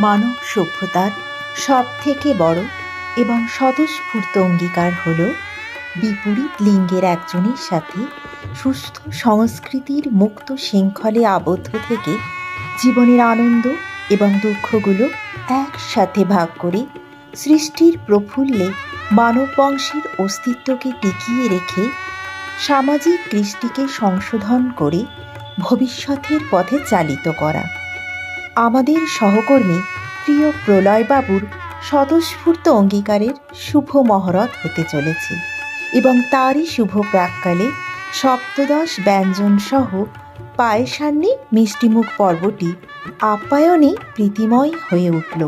মানব সভ্যতার সব থেকে বড় এবং স্বতঃস্ফূর্ত অঙ্গীকার হল বিপরীত লিঙ্গের একজনের সাথে সুস্থ সংস্কৃতির মুক্ত শৃঙ্খলে আবদ্ধ থেকে জীবনের আনন্দ এবং দুঃখগুলো একসাথে ভাগ করে সৃষ্টির প্রফুল্লে মানব বংশের অস্তিত্বকে টিকিয়ে রেখে সামাজিক কৃষ্টিকে সংশোধন করে ভবিষ্যতের পথে চালিত করা। আমাদের সহকর্মী প্রিয় প্রলয়বাবুর স্বতঃস্ফূর্ত অঙ্গীকারের শুভ মহরত হতে চলেছে এবং তারই শুভ প্রাককালে সপ্তদশ ব্যঞ্জন সহ পায়েসান্নি মিষ্টিমুখ পর্বটি আপ্যায়নে প্রীতিময় হয়ে উঠল।